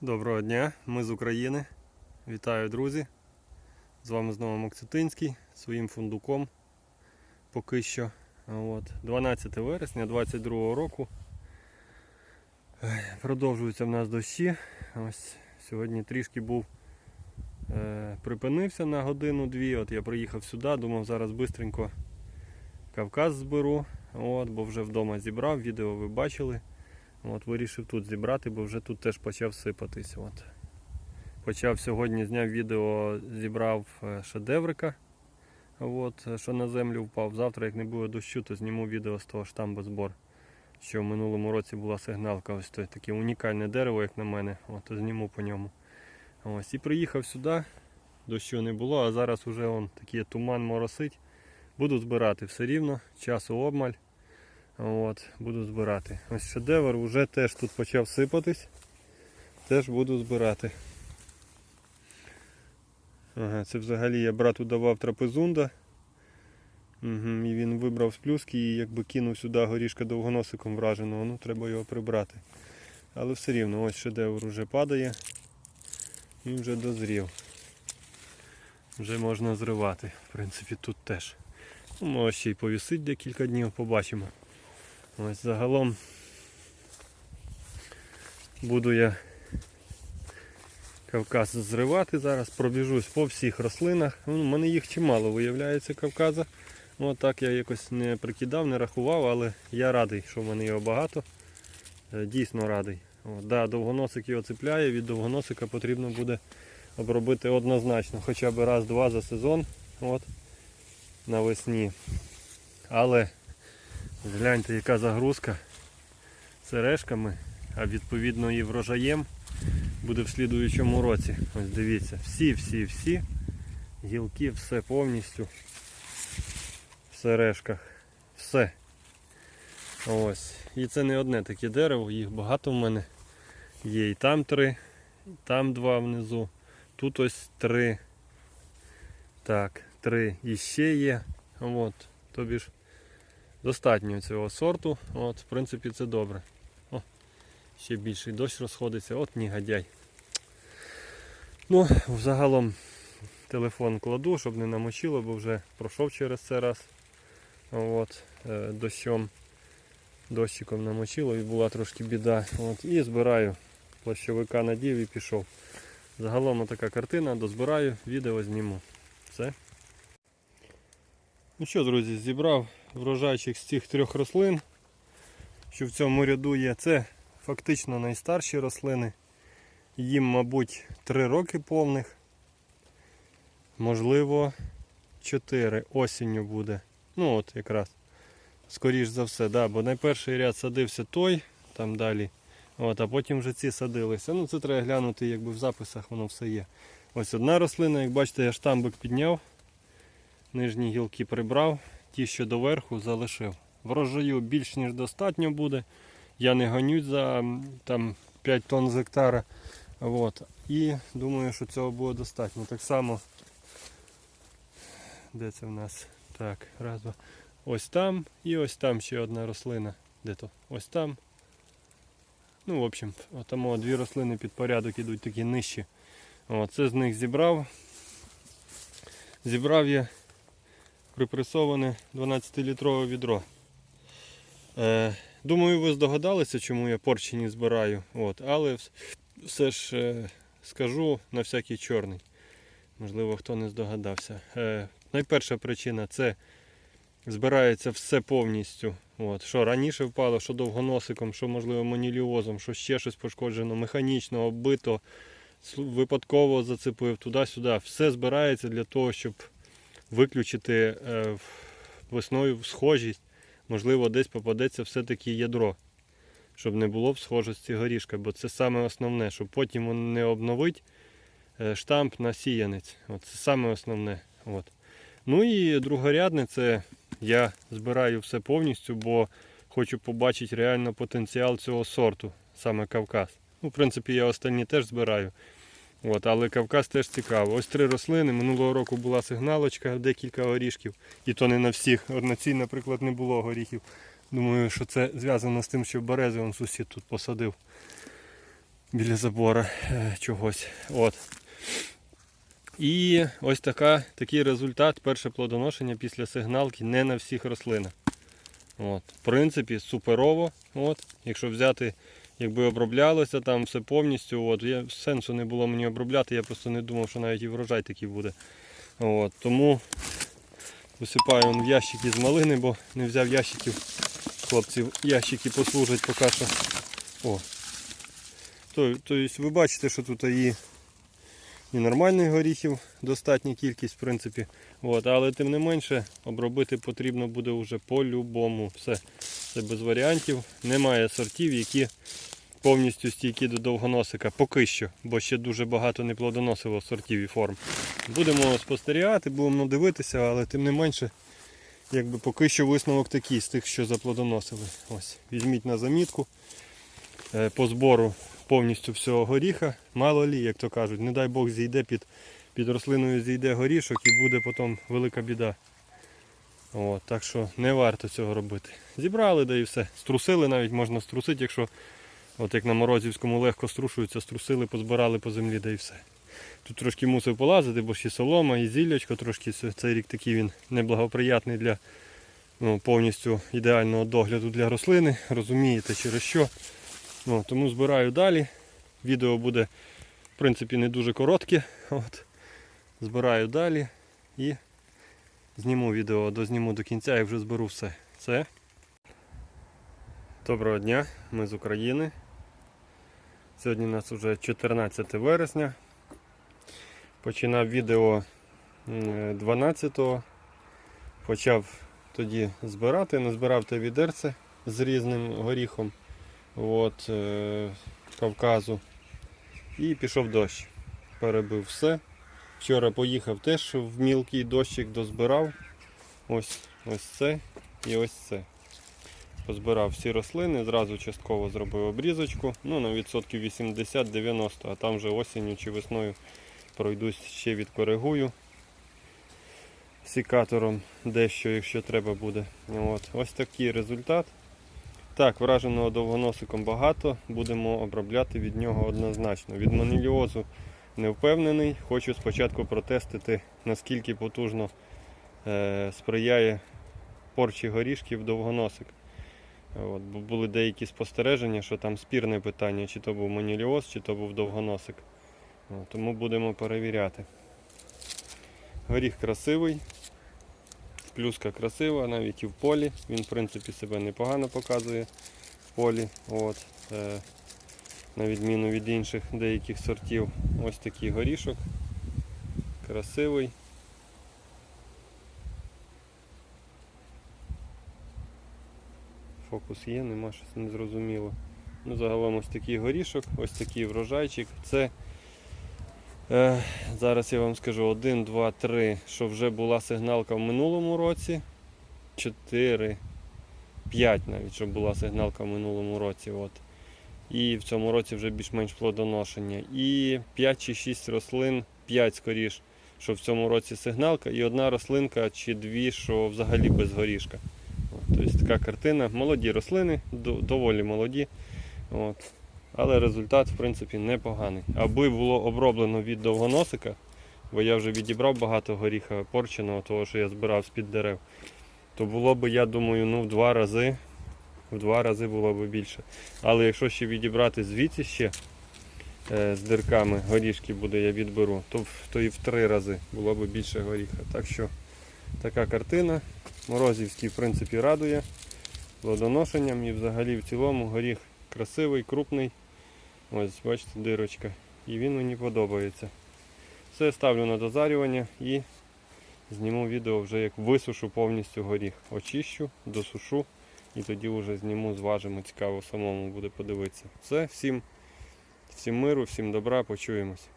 Доброго дня, ми з України. Вітаю, друзі. З вами знову Мокцетинський, своїм фундуком поки що. От. 12 вересня 22 року. Продовжуються в нас дощі. Ось Сьогодні трішки був е, припинився на годину-дві. От я приїхав сюди, думав зараз швидко Кавказ зберу, от, бо вже вдома зібрав, відео ви бачили. От, вирішив тут зібрати, бо вже тут теж почав сипатись. От. Почав сьогодні, зняв відео, зібрав е, шедеврика, от, що на землю впав. Завтра, як не буде дощу, то зніму відео з того штамбу збор. Що в минулому році була сигналка, ось то таке унікальне дерево, як на мене. От, то зніму по ньому. Ось, і приїхав сюди, дощу не було, а зараз вже он, такий туман моросить. Буду збирати все рівно, часу обмаль. От, буду збирати. Ось шедевр вже теж тут почав сипатись. Теж буду збирати. Ага, це взагалі я брату давав трапезунда. Угу, і він вибрав з плюски і якби кинув сюди горішка довгоносиком враженого, ну треба його прибрати. Але все рівно, ось шедевр вже падає і вже дозрів. Вже можна зривати. В принципі, тут теж. Ну, може ще й повісить декілька днів, побачимо. Ось загалом буду я Кавказ зривати зараз, пробіжусь по всіх рослинах. Ну, У мене їх чимало виявляється Кавказа. Ну, так я якось не прикидав, не рахував, але я радий, що в мене його багато. Е, Дійсно радий. От, да, довгоносик його цепляє, від довгоносика потрібно буде обробити однозначно, хоча б раз-два за сезон от, навесні. Але Гляньте, яка загрузка сережками, а відповідно і врожаєм буде в слідуючому році. Ось дивіться, всі-всі-всі гілки, все повністю в сережках. Все. Ось. І це не одне таке дерево, їх багато в мене. Є і там три, і там два внизу. Тут ось три. Так, три іще є. От. Тобі ж достатньо цього сорту. От, В принципі, це добре. О, ще більший дощ розходиться, от негодяй. Ну, взагалом телефон кладу, щоб не намочило, бо вже пройшов через це раз. От, е, дощом, дощиком намочило і була трошки біда. От, і збираю плащовика надів і пішов. Загалом така картина, дозбираю, відео зніму. Все. Ну що, друзі, зібрав врожайчик з цих трьох рослин, що в цьому ряду є. Це фактично найстарші рослини. Їм, мабуть, 3 роки повних. Можливо, 4 осінню буде. Ну от якраз. Скоріш за все, да, бо найперший ряд садився той, там далі. От, а потім вже ці садилися. Ну це треба глянути, якби в записах воно все є. Ось одна рослина, як бачите, я штамбик підняв. Нижні гілки прибрав, ті, що доверху, залишив. Врожаю більш ніж достатньо буде. Я не гонюсь за там, 5 тонн з гектара. От. І думаю, що цього буде достатньо. Так само, де це в нас? Так, раз, два. Ось там і ось там ще одна рослина. Де то? Ось там. Ну, в общем, тому дві рослини під порядок ідуть такі нижчі. О, це з них зібрав. Зібрав я припресоване 12-літрове відро. Е, думаю, ви здогадалися, чому я порчені збираю. От, але все ж е, скажу на всякий чорний. Можливо, хто не здогадався. Е, найперша причина це збирається все повністю. От, що раніше впало, що довгоносиком, що можливо маніліозом, що ще щось пошкоджено, механічно, оббито, випадково зацепив туди-сюди. Все збирається для того, щоб виключити е, весною схожість. Можливо, десь попадеться все-таки ядро, щоб не було в схожості горішка, бо це саме основне, щоб потім не обновить е, штамп на сіянець. От, це саме основне. От. Ну і другорядне це я збираю все повністю, бо хочу побачити реально потенціал цього сорту, саме Кавказ. Ну, в принципі, я останні теж збираю. От, але Кавказ теж цікаво. Ось три рослини. Минулого року була сигналочка, декілька горішків. І то не на всіх. На цій, наприклад, не було горіхів. Думаю, що це зв'язано з тим, що берези он сусід тут посадив. біля забора е, чогось. От. І ось така, такий результат, перше плодоношення після сигналки не на всіх рослинах. От. В принципі, суперово. От. Якщо взяти, якби оброблялося там все повністю, от. Я, сенсу не було мені обробляти, я просто не думав, що навіть і врожай такий буде. От. Тому висипаю в ящики з малини, бо не взяв ящиків. Хлопці, ящики послужать поки що. О. Тобто ви бачите, що тут і і нормальних горіхів достатня кількість, в принципі. От, але тим не менше обробити потрібно буде вже по-любому. Все. Це без варіантів. Немає сортів, які повністю стійкі до довгоносика. Поки що, бо ще дуже багато не плодоносило сортів і форм. Будемо спостерігати, будемо дивитися, але тим не менше, якби поки що висновок такий з тих, що заплодоносили. Ось, Візьміть на замітку. Е, По збору повністю всього горіха. Мало лі, як то кажуть, не дай Бог зійде під, під рослиною зійде горішок і буде потім велика біда. От, так що не варто цього робити. Зібрали, да і все. Струсили навіть можна струсити, якщо от як на Морозівському легко струшуються, струсили, позбирали по землі, да і все. Тут трошки мусив полазити, бо ще солома і зіллячко трошки. Цей рік такий він неблагоприятний для ну, повністю ідеального догляду для рослини. Розумієте через що. Ну, тому збираю далі. Відео буде в принципі не дуже коротке. От. Збираю далі і зніму відео, дозніму до кінця і вже зберу все. Все. Доброго дня, ми з України. Сьогодні у нас вже 14 вересня. Починав відео 12-го. Почав тоді збирати, назбирав те відерце з різним горіхом от, е, Кавказу. І пішов дощ. Перебив все. Вчора поїхав теж в мілкий дощик дозбирав. Ось ось це і ось це. Позбирав всі рослини, зразу частково зробив обрізочку. Ну, на відсотків 80-90, а там вже осінню чи весною пройдусь ще відкоригую сікатором дещо, якщо треба буде. От. Ось такий результат. Так, враженого довгоносиком багато, будемо обробляти від нього однозначно. Від маніліозу не впевнений. Хочу спочатку протестити, наскільки потужно е, сприяє порчі горішків довгоносик. От, бо були деякі спостереження, що там спірне питання, чи то був маніліоз, чи то був довгоносик. Тому будемо перевіряти. Горіх красивий, плюска красива, навіть і в полі. Він в принципі себе непогано показує в полі. От, е, на відміну від інших деяких сортів. Ось такий горішок. Красивий. Фокус є, нема щось незрозуміло. Ну, загалом ось такий горішок, ось такий врожайчик. Це зараз я вам скажу 1, 2, 3, що вже була сигналка в минулому році. 4, 5 навіть, щоб була сигналка в минулому році. От. І в цьому році вже більш-менш плодоношення. І 5 чи 6 рослин, 5 скоріш, що в цьому році сигналка, і одна рослинка чи дві, що взагалі без горішка. Тобто така картина. Молоді рослини, доволі молоді. От. Але результат в принципі непоганий. Аби було оброблено від довгоносика, бо я вже відібрав багато горіха порченого, того що я збирав з-під дерев, то було б, я думаю, ну в два рази в два рази було б більше. Але якщо ще відібрати звідси ще е, з дирками горішки буде, я відберу, то, то і в три рази було б більше горіха. Так що така картина. Морозівський в принципі радує плодоношенням і взагалі в цілому горіх красивий, крупний. Ось, бачите, дирочка. І він мені подобається. Все ставлю на дозарювання і зніму відео вже як висушу повністю горіх. Очищу, досушу і тоді вже зніму, зважимо, цікаво самому буде подивитися. Все, всім, всім миру, всім добра, почуємось.